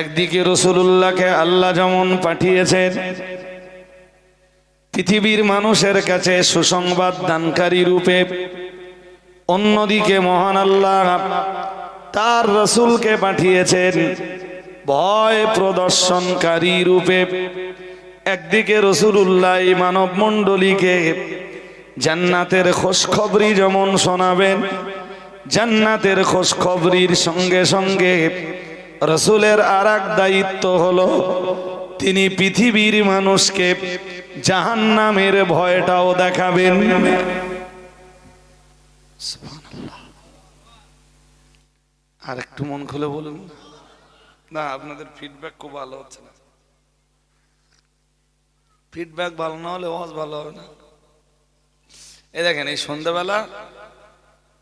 একদিকে রসুল্লাহকে আল্লাহ যেমন পাঠিয়েছেন, পৃথিবীর মানুষের কাছে সুসংবাদ দানকারী রূপে, অন্যদিকে মহান আল্লাহ তার রসুলকে পাঠিয়েছেন ভয় প্রদর্শনকারী রূপে। একদিকে রসুল্লাহ মানব মণ্ডলীকে জান্নাতের খোঁজখবরি যেমন শোনাবেন, জান্নাতের খোঁজখবরির সঙ্গে সঙ্গে রসুলের আর দায়িত্ব হলো তিনি পৃথিবীর মানুষকে জাহান্নামের ভয়টাও দেখাবেন। আর একটু মন খুলে বলুন। না, আপনাদের ফিডব্যাক খুব ভালো হচ্ছে না। ফিডব্যাক ভালো না হলে ওয়াজ ভালো হবে না। এই দেখেন, এই সন্ধ্যাবেলা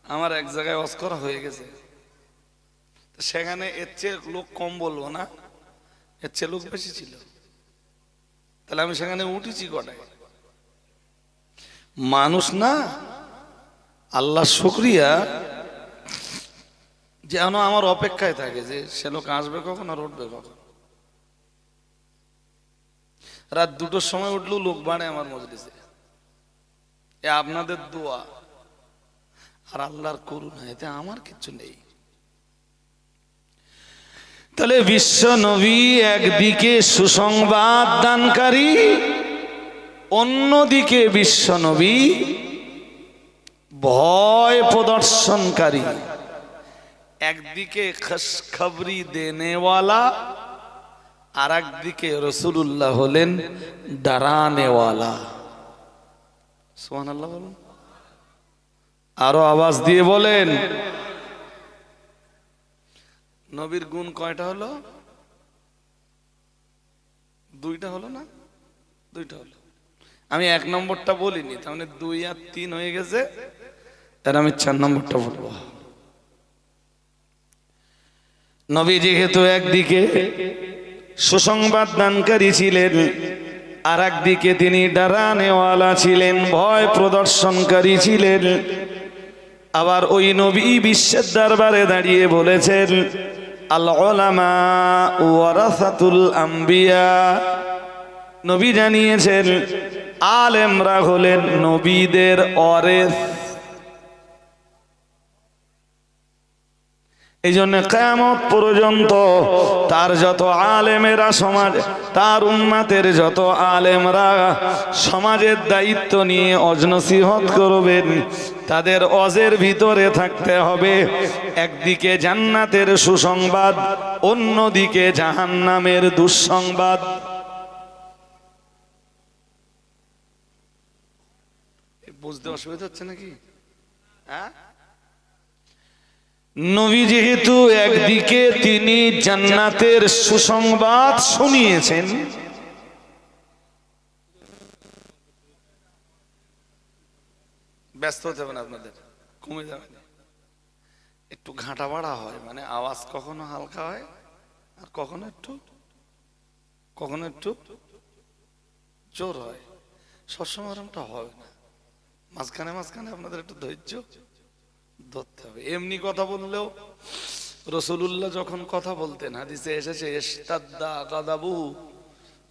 আমার এক জায়গায় ওয়াজ করা হয়ে গেছে। সেখানে এর চেয়ে লোক কম বলব না। এর চেয়ে লোক বেশি ছিল। তাহলে আমি সেখানে উঠেছি কটায়? মানুষ না, আল্লাহ শুক্রিয়া যেন আমার অপেক্ষায় থাকে যে সে লোক আসবে কখন আর উঠবে কখন। রাত দুটোর সময় উঠলেও লোক বাড়ে আমার মজলিসে। এ আপনাদের দোয়া আর আল্লাহর করুণা, এতে আমার কিছু নেই। তাহলে বিশ্ব নবী একদিকে সুসংবাদ দানকারী, অন্যদিকে বিশ্ব নবী ভয় প্রদর্শনকারী। একদিকে খসখবরি দেনেওয়ালা আর একদিকে রসুল্লাহ হলেন ডারানেওয়ালা সোহান আল্লাহ বলুন। আরও আওয়াজ দিয়ে বলেন নবীর গুণ কয়টা হলো? দুইটা হলো না? দুইটা হলো। আমি এক নম্বরটা বলিনি, তার মানে দুই আর তিন হয়ে গেছে আর আমি চার নম্বরটা বলব। নবী যেহেতু একদিকে সুসংবাদ দানকারী ছিলেন আর একদিকে তিনি ডারানেওয়ালা ছিলেন, ভয় প্রদর্শনকারী ছিলেন। আবার ওই নবী বিশ্বের দরবারে দাঁড়িয়ে বলেছেন আম্বিয়া। নবী জানিয়েছেন আলেমরা হলেন নবীদের অরেস এই জন্য কেমত পর্যন্ত তার যত আলেমেরা সমাজ, তার উন্মাতের যত আলেমরা সমাজের দায়িত্ব নিয়ে অজনসিহত করবেন, তাদের অজের ভিতরে থাকতে হবে। একদিকে জান্নাতের সুসংবাদ, অন্যদিকে জাহান্নামের দুঃসংবাদ। বুঝতে অসুবিধা হচ্ছে নাকি? হ্যাঁ? নবী যেহেতু একদিকে তিনি জান্নাতের সুসংবাদ শুনিয়েছেন, ব্যস্ত হতে হবে আপনাদের, কমে যাবে। একটু ঘাঁটা বাড়া হয় মানে আওয়াজ কখনো হালকা হয়, আর কখনো একটু কখনো একটু জোর হয়। সবসময় হবে না। মাঝখানে মাঝখানে আপনাদের একটু ধৈর্য। ধরতে হবে। এমনি কথা বললেও রসুলুল্লাহ যখন কথা বলতেন, হাদিসে এসেছে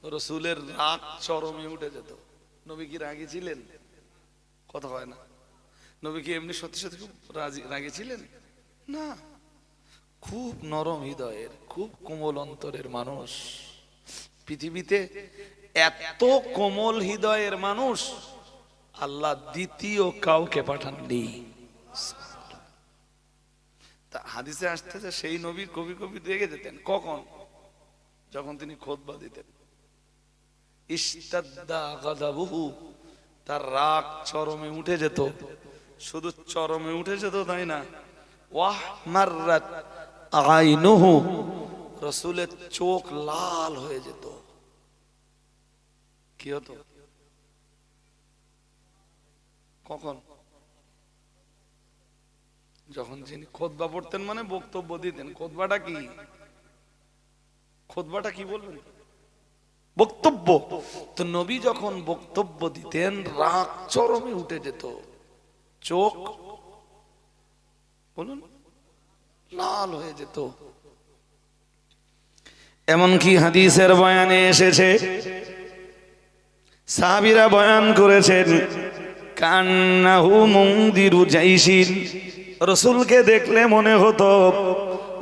রসুলের রাগ চরমে উঠে যেত। নবী কি রাগী ছিলেন? কথা হয় না। নবী কি এমনি সত্যি সত্যি খুব রাগী ছিলেন? না। খুব নরম হৃদয়ের, খুব কোমল অন্তরের মানুষ। পৃথিবীতে এত কোমল হৃদয়ের মানুষ আল্লাহ দ্বিতীয় কাউকে পাঠাননি। তা হাদিসে আসতেছে সেই নবী কবি কবি রেগে যেতেন। কখন? যখন তিনি খোদবা দিতেন। তার রাগ চরমে উঠে যেত। শুধু চরমে উঠে যেত তাই না? ওয়াহ মাররাত আইনুহু, রসুলের চোখ লাল হয়ে যেত। কি হতো? কখন? যখন তিনি খোদবা পড়তেন মানে বক্তব্য দিতেন। খোদবাটা কি? খোদবাটা কি বলবেন? বক্তব্য। তো নবী যখন বক্তব্য দিতেন, রাগ চরমে উঠে যেত। চোখ বলুন, লাল হয়ে যেত। এমনকি হাদিসের বয়ানে এসেছে, সাহাবিরা বয়ান করেছেন কান্নাহু মন্দিরু জাইসিন রসুলকে দেখলে মনে হতো,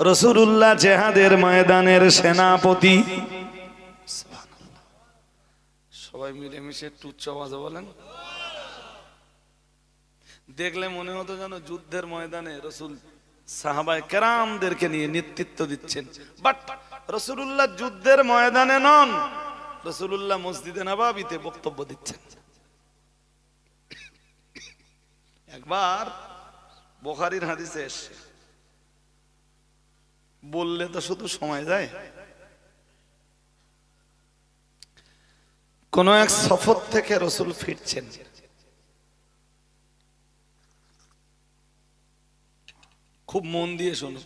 রসুলুল্লাহ জেহাদের ময়দানের সেনাপতি। সবাই মিলেমিশে একটু উচ্চ আওয়াজে বলেন। দেখলে মনে হতো যেন যুদ্ধের ময়দানে রসুল সাহাবায় কেরামদেরকে নিয়ে নেতৃত্ব দিচ্ছেন। বাট রসুল্লাহ যুদ্ধের ময়দানে নন রসুল্লাহ মসজিদে নবাবিতে বক্তব্য দিচ্ছেন। একবার বোখারির হাদিসে এসছে বললে তো শুধু সময় যায়। কোন এক সফর থেকে রসুল ফিরছেন। খুব মন দিয়ে শুনুন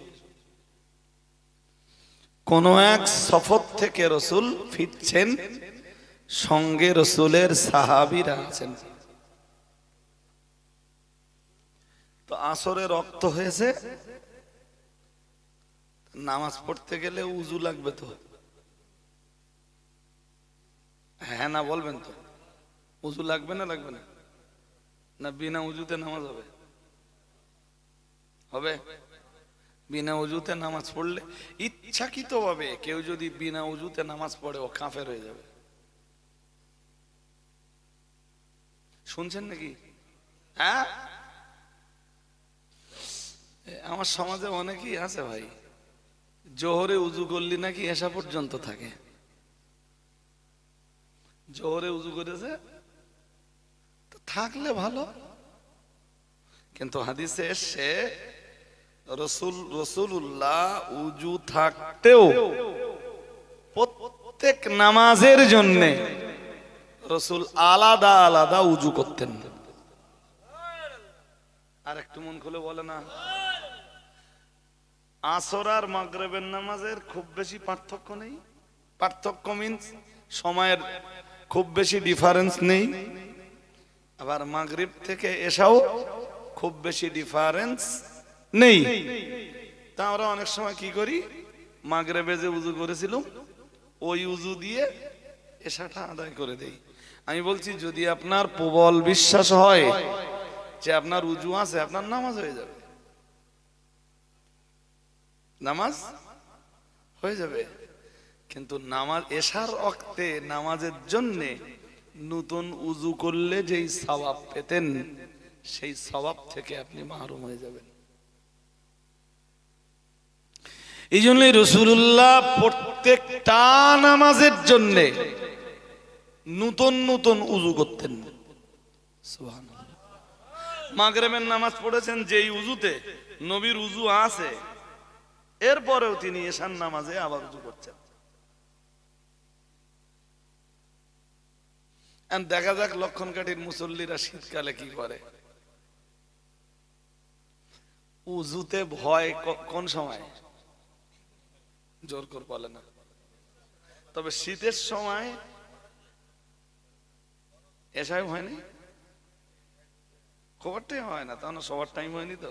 কোন এক সফর থেকে রসুল ফিরছেন, সঙ্গে রসুলের সাহাবিরা আছেন। তো আসরে রক্ত হয়েছে। নামাজ পড়তে গেলে উজু লাগবে তো। হ্যাঁ না, বলবেন তো। উজু লাগবে না লাগবে না? না, বিনা উজুতে নামাজ হবে। হবে? বিনা উজুতে নামাজ পড়লে ইচ্ছাকৃত ভাবে কেউ যদি বিনা উজুতে নামাজ পড়ে, ও কাফের হয়ে যাবে। শুনছেন নাকি? হ্যাঁ? আমার সমাজে অনেকেই আছে ভাই। জোহরে উজু করলি নাকি এসা পর্যন্ত থাকে। জোহরে উজু করেছে থাকলে ভালো। কিন্তু হাদিসে এসে রসুল রসুল্লাহ উজু থাকতেও প্রত্যেক নামাজের জন্যে রসুল আলাদা আলাদা উজু করতেন। আর একটু মন খুলে বলে না। আসর আর মাগরেবের নামাজের খুব বেশি পার্থক্য নেই। পার্থক্য মিন্স সময়ের খুব বেশি ডিফারেন্স নেই। আবার মাগরিব থেকে এসাও খুব বেশি ডিফারেন্স নেই। তা আমরা অনেক সময় কি করি? মাগরেবে যে উজু করেছিলাম, ওই উজু দিয়ে এসাটা আদায় করে দেই। আমি বলছি, যদি আপনার প্রবল বিশ্বাস হয় যে আপনার উজু আছে, আপনার নামাজ হয়ে যাবে। নামাজ? হয়ে যাবে। কিন্তু নামাজ এশার অক্তে নামাজের জন্যে নতুন উজু করলে যেই সবাব পেতেন, সেই সবাব থেকে আপনি মাহরুম হয়ে যাবেন। এই জন্যই রসুল্লাহ প্রত্যেকটা নামাজের জন্যে নতুন নতুন উজু করতেন। মাগরেবের নামাজ পড়েছেন যেই উজুতে নবীর উজু আছে এরপরেও তিনি এশান নামাজে আবার উজু করছেন। দেখা যাক লক্ষণ কাঠির মুসল্লিরা শীতকালে কি করে। উজুতে ভয় কোন সময়? জোর করে বলে না। তবে শীতের সময় এসাই হয়নি খবরটাই হয় না তখন সবার টাইম হয়নি তো।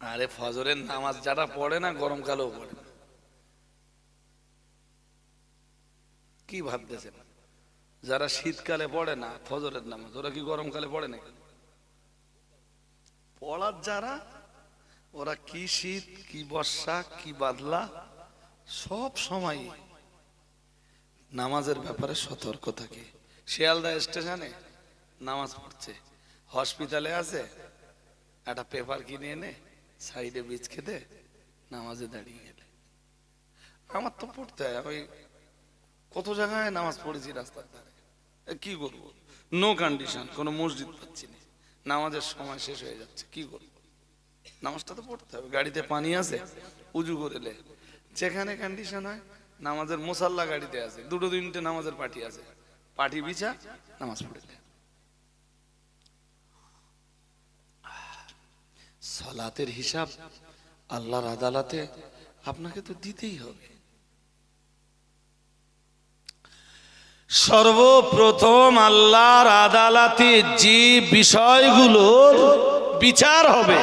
আরে ফজরের নামাজ যারা পড়ে না, গরমকালেও পড়ে। না কি ভাবতেছেন? যারা শীতকালে পড়ে না, ফজরের নামাজ, ওরা কি গরমকালে পড়ে না পড়ার যারা, ওরা কি শীত, কি বর্ষা, কি বাদলা, সব সময় নামাজের ব্যাপারে সতর্ক থাকে। শিয়ালদা স্টেশনে নামাজ পড়ছে। হসপিটালে আছে, একটা পেপার কিনে এনে সাইডে বীজ খেতে নামাজে দাঁড়িয়ে গেলে। আমার তো পড়তে হয়, আমি কত জায়গায় নামাজ পড়েছি রাস্তার ধারে। কি করব? নো কন্ডিশন কোনো মসজিদ পাচ্ছি না। নামাজের সময় শেষ হয়ে যাচ্ছে, কি করব? নামাজটা তো পড়তে হবে, গাড়িতে পানি আছে, উজু করেলে যেখানে কন্ডিশন হয়, নামাজের মোসাল্লা গাড়িতে আছে, দুটো তিনটে নামাজের পার্টি আছে। পার্টি বিছা, নামাজ পড়েলে সালাতের হিসাব আল্লাহর আদালতে আপনাকে তো দিতেই হবে। সর্বপ্রথম আল্লাহর আদালতে যে বিষয়গুলোর বিচার হবে,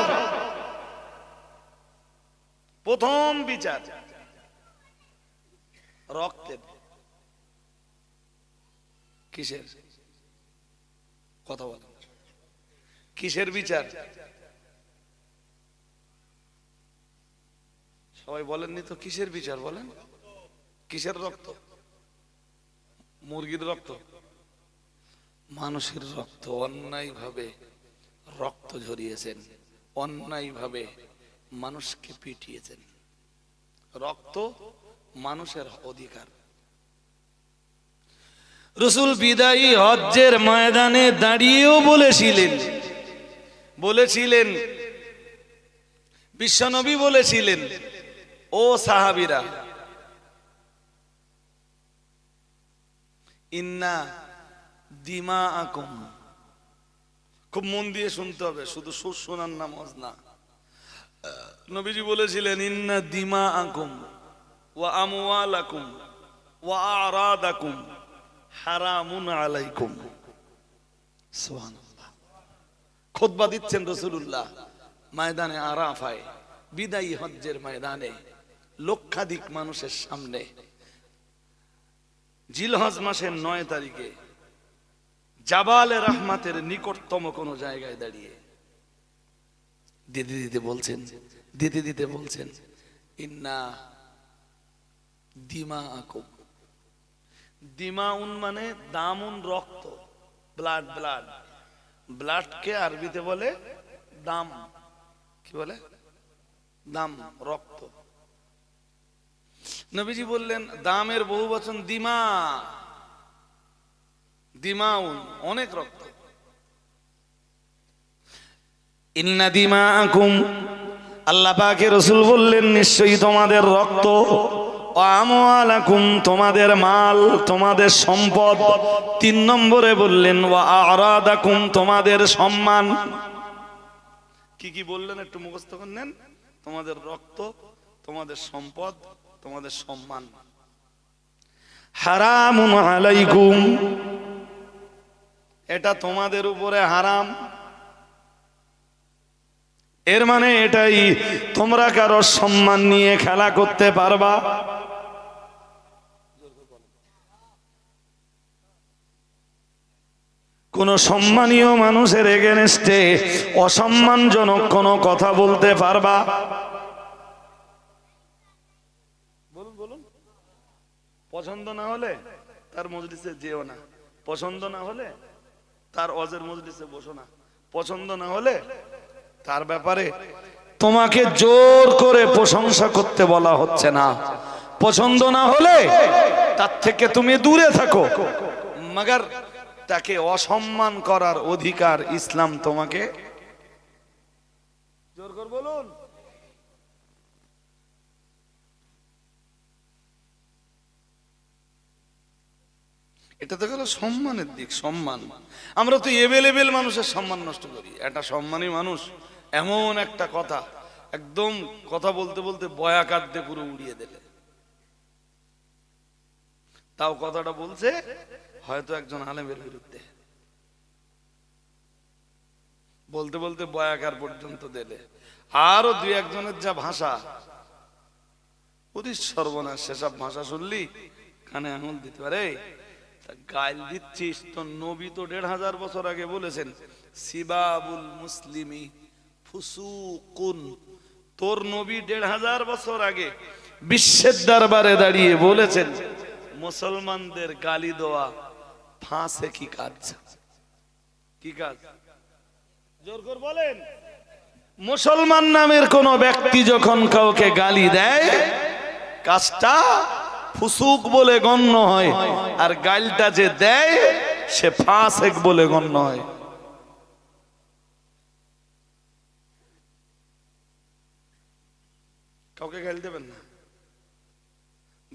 প্রথম বিচার রক্তের কিসের? কথা বলেন। কিসের বিচার? সবাই বলেননি তো, কিসের বিচার বলেন? কিসের রক্ত? মুরগির রক্ত? মানুষের রক্ত। অন্যায় ভাবে রক্ত ঝরিয়েছেন। অন্যায় ভাবে মানুষকে পিটিয়েছেন। রক্ত মানুষের অধিকার। রসুল বিদায়ী হজ্জের ময়দানে দাঁড়িয়েও বলেছিলেন বলেছিলেন, বিশ্বনবী বলেছিলেন ও সাহাবিরা, ইন্না দিমা আকুম খুব মন দিয়ে শুনতে হবে, শুধু সুর শোনার নামাজ না। নবীজি বলেছিলেন, ইন্না দিমা আকুম ওয়া আমওয়ালাকুম ওয়া আরাদাকুম হারামুন আলাইকুম। খুতবা দিচ্ছেন রাসূলুল্লাহ, ময়দানে আরাফায়, বিদায়ী হজ্জের ময়দানে। লক্ষাধিক মানুষের সামনে। জিলহজ মাসের নয় তারিখে জাবালে রহমাতের নিকটতম কোন জায়গায় দাঁড়িয়ে দিতে দিতে বলছেন দিতে দিতে বলছেন, ইন্না দিমা আকুম দিমাউন মানে দামুন রক্ত, ব্লাড ব্লাড। ব্লাডকে আরবিতে বলে দাম। কি বলে? দাম, রক্ত। নবীজি বললেন, দামের বহু বচন দিমা। দিমাউন, অনেক রক্ত। ইন্না আল্লাহ পাকে রসুল বললেন, নিশ্চয়ই তোমাদের রক্ত তোমাদের মাল, তোমাদের সম্পদ। তিন নম্বরে বললেন তোমাদের সম্মান। কি কি বললেন, একটু মুখস্থ করে নেন। তোমাদের রক্ত, তোমাদের সম্পদ তোমাদের সম্মান। হারামুন আলাইকুম। এটা তোমাদের উপরে হারাম। এর মানে এটাই, তোমরা কারও সম্মান নিয়ে খেলা করতে পারবা। কোন সম্মানীয় মানুষের এগেনস্টে অসম্মানজনক কোনো কথা বলতে পারবা বলুন বলুন পছন্দ না হলে তার মজলিসে যেও না। পছন্দ না হলে তার অজের মজলিসে বসো না। পছন্দ না হলে তার ব্যাপারে তোমাকে জোর করে প্রশংসা করতে বলা হচ্ছে না। পছন্দ না হলে তার থেকে তুমি দূরে থাকো। মগর তাকে অসম্মান করার অধিকার ইসলাম তোমাকে জোর করে বলুন। এটা তো গেল সম্মানের দিক, সম্মান। আমরা তো এভেলেবেল মানুষের সম্মান নষ্ট করি। একটা সম্মানী মানুষ, এমন একটা কথা, একদম কথা বলতে বলতে বয়াকার দিয়ে পুরো উড়িয়ে দিলে তাও কথাটা বলছে, হয়তো একজন আলেমের বিরুদ্ধে। বলতে বলতে বয়াকার পর্যন্ত দিলে আরও দুই একজনের যা ভাষা, অতি সর্বনাশ, সেসব ভাষা শুনলি কানে আঙুল দিতে পারে। গাইল দিচ্ছিস তো নবী তো দেড় হাজার বছর আগে বলেছেন, সিবাবুল মুসলিমি ফুসুকুন। তোর নবী দেড় হাজার বছর আগে বিশ্বের দরবারে দাঁড়িয়ে বলেছেন, মুসলমানদের গালি দেওয়া ফাঁসে কি কাজ? কি কাজ? জোর করে বলেন। মুসলমান নামের কোন ব্যক্তি যখন কাউকে গালি দেয়, কাজটা ফুসুক বলে গণ্য হয়। আর গাইলটা যে দেয়, সে ফাঁসেক বলে গণ্য হয়। কাউকে গাল দেবেন না?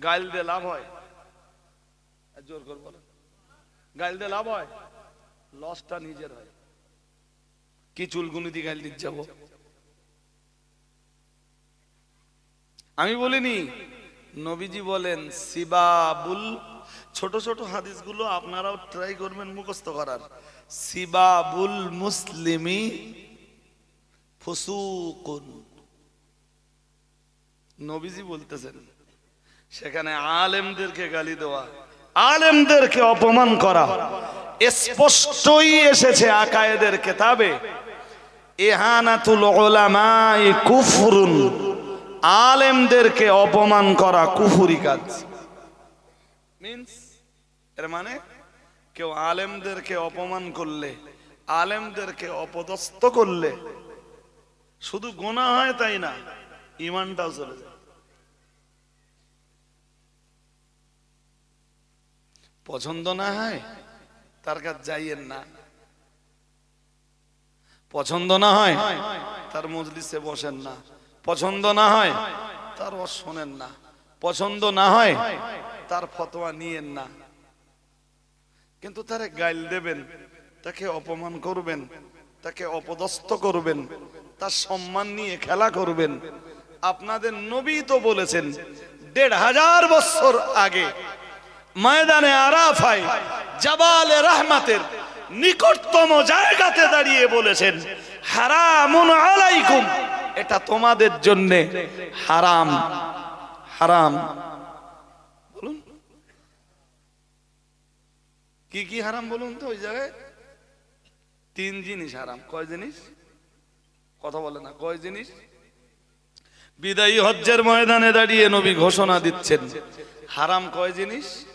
গাল দিয়ে লাভ হয়? জোর করে বলেন। গাল দিয়ে লাভ হয়? লসটা নিজের হয়। কি চুলগুনি দিয়ে গাল দিতে যাব? আমি বলিনি নবীজি বলেন, সিবাবুল ছোট ছোট হাদিসগুলো আপনারাও ট্রাই করবেন মুখস্থ করার। সিবাবুল মুসলিমি ফুসুকুন। নবীজি বলতেছেন, সেখানে আলেমদেরকে গালি দেওয়া, আলেমদেরকে অপমান করা, স্পষ্টই এসেছে আকায়েদের কেতাবে, এহানাতুল ওলামাই কুফরুন। আলেমদেরকে অপমান করা কুফুরি কাজ। মিন্স এর মানে কেউ আলেমদেরকে অপমান করলে, আলেমদেরকে অপদস্থ করলে, শুধু গোনা হয় তাই না ইমানটাও চলে যায়। পছন্দ না হয়, তার কাছে যাইয়েন না। পছন্দ না হয়, তার মজলিসে বসেন না। পছন্দ না হয়, তার শোনেন না। পছন্দ না হয়, তার ফতোয়া নিয়েন না। কিন্তু তারে গাইল দেবেন, তাকে অপমান করবেন, তাকে অপদস্থ করবেন, তার সম্মান নিয়ে খেলা করবেন। আপনাদের নবী তো বলেছেন, দেড় হাজার বছর আগে ময়দানে আরাফায় জাবালে রহমাতের নিকটতম জায়গাতে দাঁড়িয়ে বলেছেন, হারামুন আলাইকুম। এটা তোমাদের জন্য হারাম। হারাম। বলুন। কি কি হারাম বলুন তো ওই জায়গায়? তিন জিনিস হারাম। কয় জিনিস? কথা বলে না। কয় জিনিস? বিদায়ী হজ্জের ময়দানে দাঁড়িয়ে নবী ঘোষণা দিচ্ছেন। হারাম কয় জিনিস?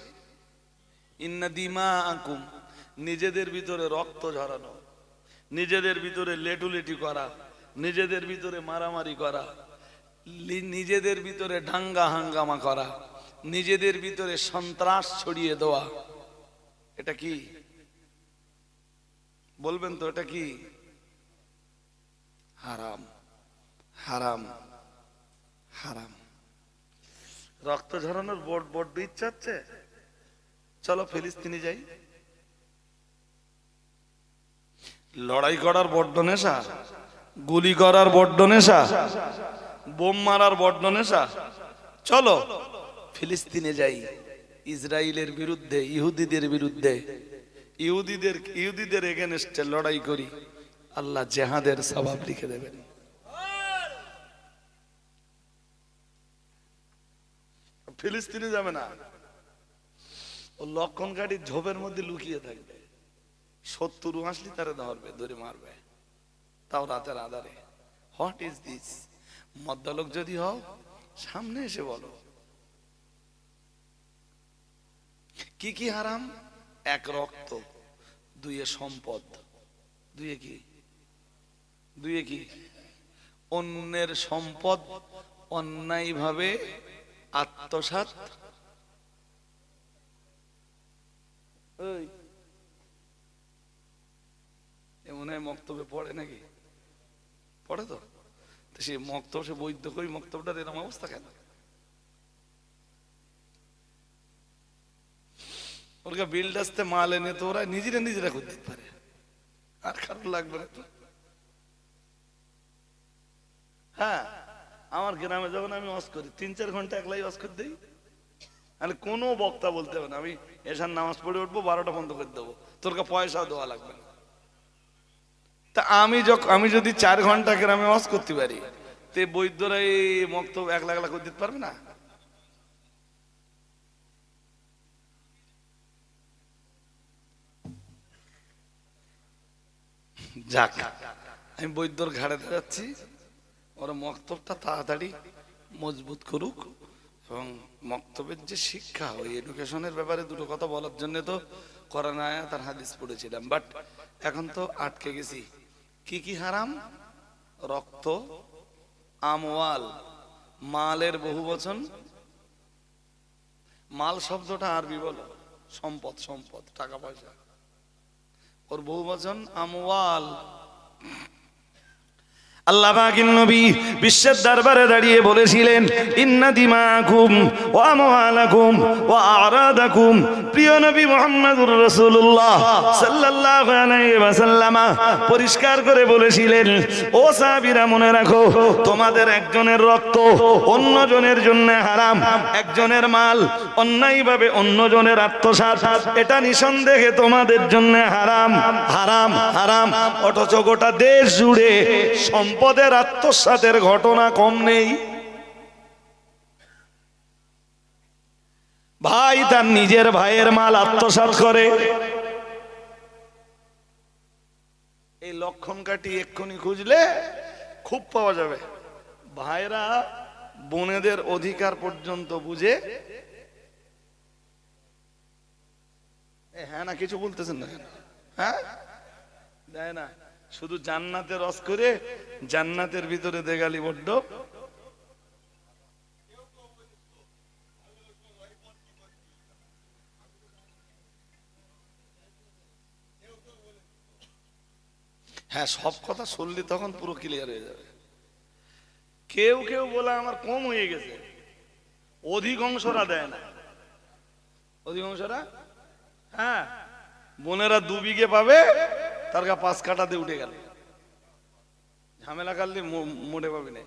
ইন্নাদিমা আকুম নিজেদের ভিতরে রক্ত ঝরানো। নিজেদের ভিতরে লেটুলেটি করা। নিজেদের ভিতরে মারামারি করা নিজেদের ভিতরে ডাঙ্গা হাঙ্গামা করা, নিজেদের ভিতরে সন্ত্রাস ছড়িয়ে দেওয়া। এটা কি? বলবেন তো, এটা কি? হারাম হারাম হারাম। রক্ত ঝরানোর বড় বড্ড ইচ্ছা হচ্ছে চলো ফিলিস্তিনি যাই। লড়াই করার বড্ড নেশা। গুলি করার বড্ড নেশা, বোম মারার বড্ড নেশা। চলো, ফিলিস্তিনে যাই ইসরায়েলের বিরুদ্ধে, ইহুদিদের বিরুদ্ধে। ইহুদিদের ইহুদিদের এগেনস্টে লড়াই করি। আল্লাহ জেহাদের স্বভাব লিখে দেবেন। ফিলিস্তিনে যাবে না। ও লক্ষণ গাড়ির ঝোপের মধ্যে লুকিয়ে থাকবে। সত্তর আসলে তারা ধরবে, ধরে মারবে। তাও রাতের আধারে। হোয়াট ইজ দিস মদ্যলোক যদি হও, সামনে এসে বলো। কি কি হারাম? এক রক্ত, দুইয়ে সম্পদ। দুইয়ে কি? দুইয়ে কি? অন্যের সম্পদ অন্যায়ভাবে আত্মসাৎ। ওই এ মনে হয় মক্তবে পড়ে নাকি? পড়ে তো? সে মক্তব সে বৈদ্য কই মক্তবটার এরকম অবস্থা কেন? ওরকে মাল এনে তো ওরা নিজেরা নিজেরা পারে। আর লাগবে না হ্যাঁ আমার গ্রামে যখন আমি অস করি, তিন চার ঘণ্টা একলাই অস করে দিই। কোনো বক্তা বলতে হবে না, আমি এসার নামাজ পড়ে উঠবো, বারোটা বন্ধ করে দেবো। তোর কাছে পয়সাও দেওয়া লাগবে না। তা আমি আমি যদি চার ঘণ্টা গ্রামে ওয়াজ করতে পারি, তে বৈদ্যরা এই মক্তব একলা একলা করে দিতে পারবে না? যাক, আমি বৈদ্যর ঘাড়ে যাচ্ছি ওরা মক্তবটা তাড়াতাড়ি মজবুত করুক এবং মক্তবের যে শিক্ষা, ওই এডুকেশনের ব্যাপারে দুটো কথা বলার জন্য তো কোরআন আয়াত আর হাদিস পড়েছিলাম। বাট এখন তো আটকে গেছি। কি কি হারাম? রক্ত, আমওয়াল, মালের বহু বচন। মাল শব্দটা আরবি বলো, সম্পদ সম্পদ, টাকা পয়সা। ওর বহু বচন, আমওয়াল। আল্লাহ বিশ্বের দরবারে দাঁড়িয়ে বলেছিলেন, ইন্না দিমাকুম ওয়া আমওয়ালাকুম ওয়া আরাদাকুম প্রিয় নবী মুহাম্মদুর রাসূলুল্লাহ সাল্লাল্লাহু আলাইহি ওয়াসাল্লাম পরিষ্কার করে বলেছিলেন, ও সাহাবীরা, মনে রাখো, তোমাদের একজনের রক্ত অন্যজনের জন্য হারাম, একজনের মাল অন্যায়ভাবে অন্যজনের আত্মসাৎ, এটা নিঃসন্দেহে তোমাদের জন্য হারাম হারাম হারাম, অথচ গোটা দেশ জুড়ে সম্পদের আত্মসাতের ঘটনা কম নেই। তার নিজের ভাইয়ের মাল আত্মসাৎ করে। এই লক্ষণ কাটি এক্ষুনি খুঁজলে খুব পাওয়া যাবে। ভাইরা বোনেদের অধিকার পর্যন্ত বুঝে। হ্যাঁ না, কিছু বলতেছেন না হ্যাঁ? দেয় না। শুধু জান্নাতে রস করে জান্নাতের ভিতরে দেগালি বড্ড। হ্যাঁ সব কথা শুনলে তখন পুরো ক্লিয়ার হয়ে যাবে। কেউ কেউ বলে আমার কম হয়ে গেছে। অধিকাংশরা দেয় না। অধিকাংশরা? হ্যাঁ বোনেরা দু বিঘে পাবে, তার গা পাঁচ কাটাতে উঠে গেল। ঝামেলা কাটলে মোটে পাবি না।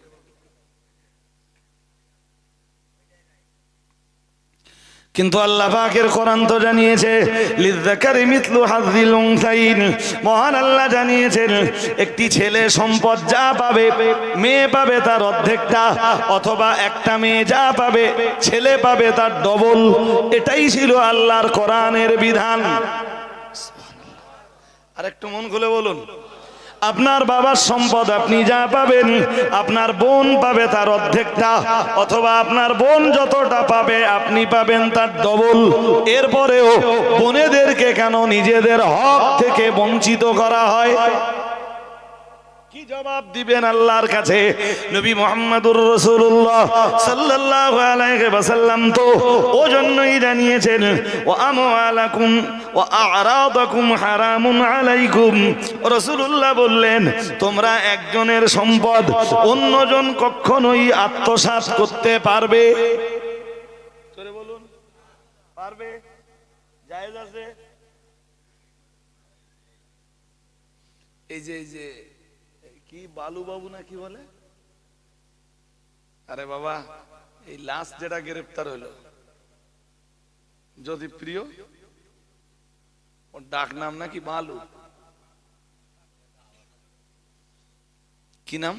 কিন্তু আল্লাহ পাকের কোরআন তো জানিয়েছে লিযাকারি মিথলু হাযিল উনসাইন। মহান আল্লাহ জানিয়েছেন, একটি ছেলে সম্পদ যা পাবে, মেয়ে পাবে তার অর্ধেকটা, অথবা একটা মেয়ে যা পাবে, ছেলে পাবে তার ডবল এটাই ছিল আল্লাহর কোরআনের বিধান। আর একটু মন খুলে বলুন। আপনার বাবার সম্পদ আপনি যা পাবেন, আপনার বোন পাবে তার অর্ধেকটা, অথবা আপনার বোন যতটা পাবে আপনি পাবেন তার ডবল এরপরেও বোনেদেরকে কেন নিজেদের হক থেকে বঞ্চিত করা হয়? জবাব দিবেন আল্লাহর কাছে। নবী মোহাম্মদুর রাসূলুল্লাহ সাল্লাল্লাহু আলাইহি ওয়াসাল্লাম তো ও জন্যই জানিয়েছেন ও আমওয়ালাকুম ও আরাদাকুম হারামুন আলাইকুম। রাসূলুল্লাহ বললেন, তোমরা একজনের সম্পদ অন্যজন কখনোই আত্মসাৎ করতে পারবে। বলুন, পারবে? জায়েজ আছে? এই যে এই যে কি বালু বাবু না কি বলে? আরে বাবা, এই লাস্ট যেটা গ্রেপ্তার হলো, যদি প্রিয়, ওর ডাক নাম নাকি বালু? কি নাম?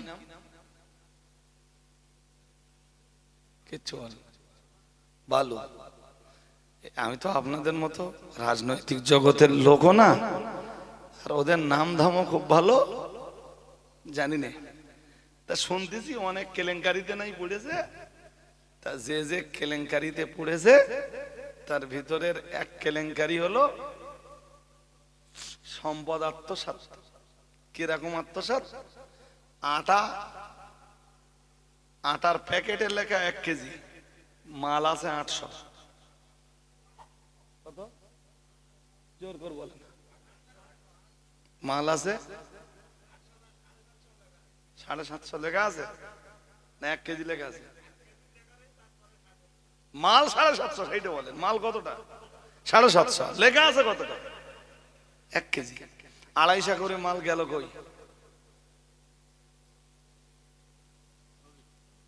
কিচ্ছু বালু। আমি তো আপনাদের মতো রাজনৈতিক জগতের লোকও না, আর ওদের নাম ধামও খুব ভালো জানি না তা শুনতেছি অনেক কেলেঙ্কারিতে নাই পড়েছে। তা যে যে কেলেঙ্কারিতে পড়েছে তার ভিতরের এক কেলেঙ্কারি হলো সম্পদ আত্মসাত কীরকম আত্মসাত আটা আটার প্যাকেটের লেখা এক কেজি। মাল আছে আটশো। কত? জোর করে বলেন। মাল আছে সাড়ে সাতশো লেখা আছে? না, এক কেজি লেখা আছে। মাল সাড়ে সাতশো, সেইটা বলেন। মাল কতটা? সাড়ে সাতশো। লেখা আছে কতটা এক কেজি। আড়াইশা করে মাল গেল কই?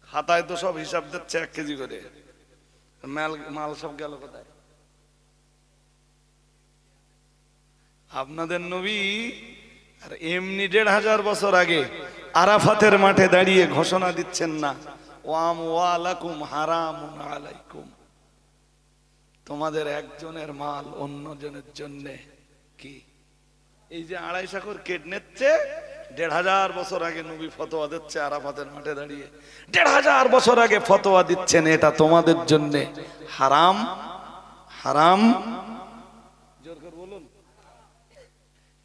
খাতায় তো সব হিসাব দিচ্ছে এক কেজি করে। মাল মাল সব গেল কোথায়? আপনাদের নবী আর এমনি দেড় হাজার বছর আগে আরাফাতের মাঠে দাঁড়িয়ে ঘোষণা দিচ্ছেন না। ওয়াম ওয়ালাকুম হারাম আলাইকুম। তোমাদের একজনের মাল অন্যজনের জন্য কি? এই যে আড়াই সাকর কেট নিচ্ছে, দেড় হাজার বছর আগে নবী ফতোয়া দিচ্ছে আরাফাতের মাঠে দাঁড়িয়ে। দেড় হাজার বছর আগে ফতোয়া দিচ্ছেন, এটা তোমাদের জন্য হারাম হারাম। জোর করে বলুন।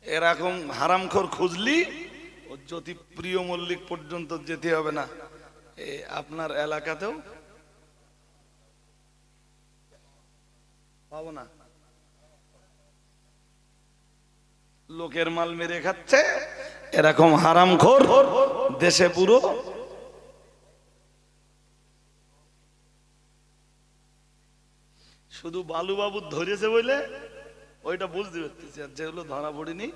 এরকম হারামখোর খুঁজলি জ্যোতি প্রিয় মল্লিক পর্যন্ত যেতে হবে না আপনার এলাকাতেও? পাবো না। লোকের মাল মেরে খাচ্ছে, এরকম হারামখোর দেশে পুরো। শুধু বালুবাবু ধরেছে বলে ওইটা বুঝতে পারতেছি আর যেগুলো ধরা পড়িনি।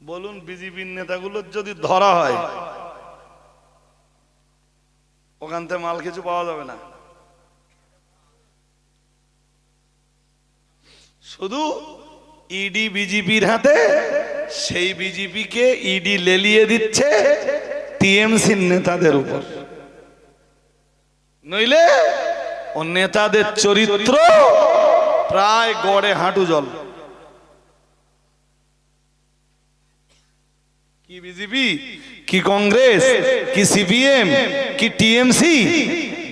বলুন বিজেপির নেতাগুলোর যদি ধরা হয়, ওখান থেকে মাল কিছু পাওয়া যাবে না। শুধু ইডি বিজেপির হাতে, সেই বিজেপিকে ইডি লেলিয়ে দিচ্ছে টিএমসির নেতাদের উপর। নইলে ও নেতাদের চরিত্র প্রায় গড়ে হাঁটু জল। কি বিজেপি? কি কংগ্রেস? কি সিপিএম? কি টিএমসি?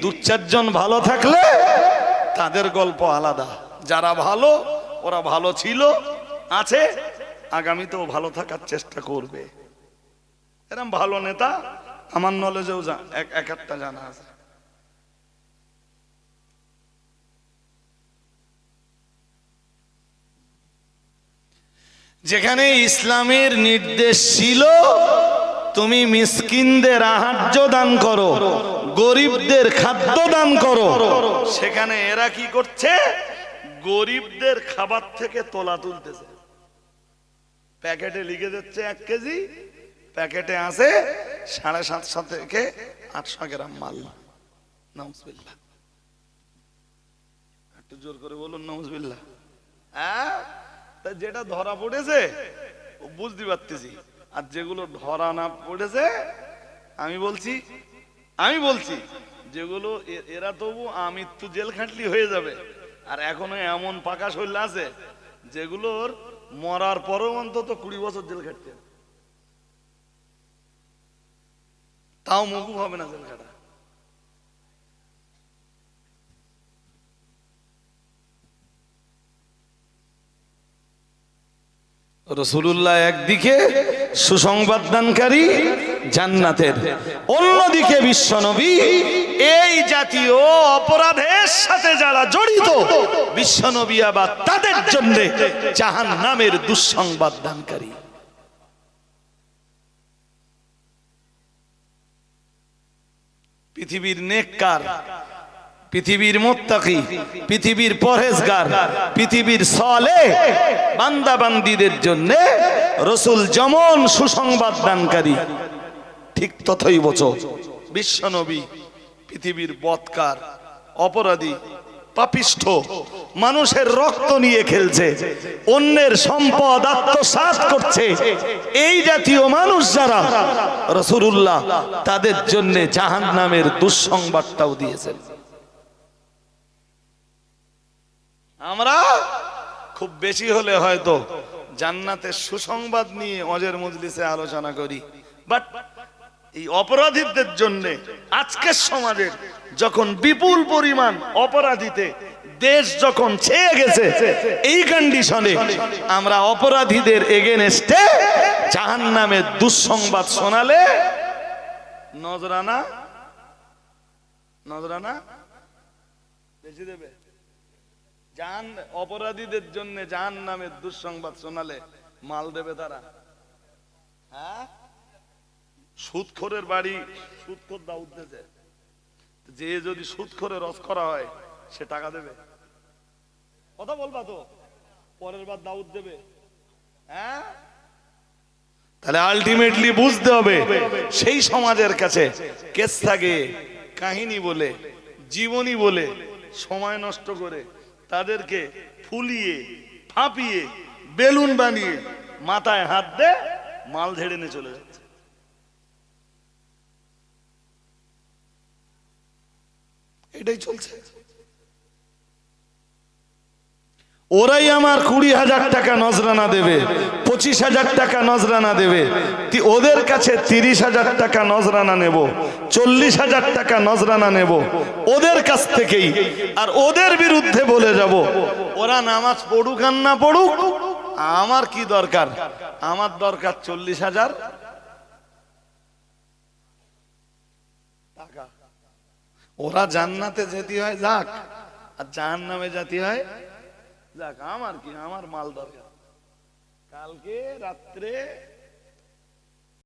দু চারজন ভালো থাকলে তাদের গল্প আলাদা। যারা ভালো, ওরা ভালো ছিল, আছে, আগামীতেও ভালো থাকার চেষ্টা করবে। এরম ভালো নেতা, আমার নলেজেও এক একটা জানা আছে। যেখানে ইসলামের নির্দেশ ছিল, তুমি মিসকিনদের আহার্য দান করো, গরিবদের খাদ্য দান করো। সেখানে এরা কি করছে? গরিবদের খাবার থেকে তোলা তুলতেছে। প্যাকেটে লিখে দিচ্ছে এক কেজি, প্যাকেটে আছে সাড়ে সাতশো থেকে আটশো গ্রাম মাল। নমসবিল্লা একটু জোর করে বলুন নমসবিল্লা হ্যাঁ? যেটা ধরা পড়েছে বুঝতে পারতেছি। আর যেগুলো ধরা না পড়েছে, আমি বলছি আমি বলছি, যেগুলো এরা তবু আমি আমৃত্যু জেল খাটলি হয়ে যাবে। আর এখনও এমন পাকা শৈল আছে, যেগুলোর মরার পরেও অন্তত কুড়ি বছর জেল খাটতে তাও মগু হবে না জেল খাটা রসুল্লাহ একদিকে সুসংবাদ দানকারী জান্নাতের, অন্যদিকে বিশ্বনবী এই জাতীয় অপরাধের সাথে যারা জড়িত, বিশ্বনবী আবার তাদের জন্য জাহান নামের দুঃসংবাদ দানকারী। পৃথিবীর নেককার পৃথিবীর মোত্তাকি, পৃথিবীর পরহেজগার, পৃথিবীর সলে বান্দা বান্দিদের জন্য রসুল যেমন সুসংবাদ দানকারী, ঠিক তথই বচ বিশ্বনবী পৃথিবীর বৎকার, অপরাধী, পাপিষ্ঠ, মানুষের রক্ত নিয়ে খেলছে, অন্যের সম্পদ আত্মসাৎ করছে। এই জাতীয় মানুষ যারা রসুল্লাহ তাদের জন্য জাহান নামের দুঃসংবাদটাও দিয়েছেন। আমরা খুব বেশি হলে হয়তো জান্নাতের সুসংবাদ নিয়ে অজের মজলিসে আলোচনা করি। বাট এই অপরাধীদের জন্য আজকের সমাজের যখন বিপুল পরিমাণ অপরাধীতে দেশ যখন ছেয়ে গেছে, এই কন্ডিশনে আমরা অপরাধীদের এগেনস্টে জাহান নামের দুঃসংবাদ শোনালে নজরানা নজরানা বেশি দেবে। জাহান অপরাধীদের জন্য জাহান নামের দুঃসংবাদ শোনালে মাল দেবে তারা। হ্যাঁ? সুদখোরের বাড়ি সুদখোর দাউদ দিয়েছে যে যদি সুদখোরে রস করা হয়, সে টাকা দেবে। কথা বলবা তো? পরের বার দাউদ দেবে। হ্যাঁ? তাহলে আলটিমেটলি বুঝতে হবে, সেই সমাজের কাছে কেস থাকে, কাহিনী বলে, জীবনী বলে, সময় নষ্ট করে। তাদেরকে ফুলিয়ে, ফাঁপিয়ে, বেলুন বানিয়ে মাথায় হাত দে মাল ধেড়ে নিয়ে চলে যাচ্ছে। এটাই চলছে। ওরাই আমার কুড়ি হাজার টাকা নজরানা দেবে, পঁচিশ হাজার টাকা নজরানা দেবে। ওদের কাছে তিরিশ হাজার টাকা নজরানা নেব, চল্লিশ হাজার টাকা নজরানা নেব। ওদের কাছ থেকেই। আর ওদের বিরুদ্ধে বলে যাব, ওরা নামাজ পড়ুক আর না পড়ুক, আমার কি দরকার? আমার দরকার চল্লিশ হাজার ওরা জান্নাতে যেতে হয়, যাক, আর জাহান নামে যেতে হয় যাক আমার কি? আমার মাল দরকার। কালকে রাত্রে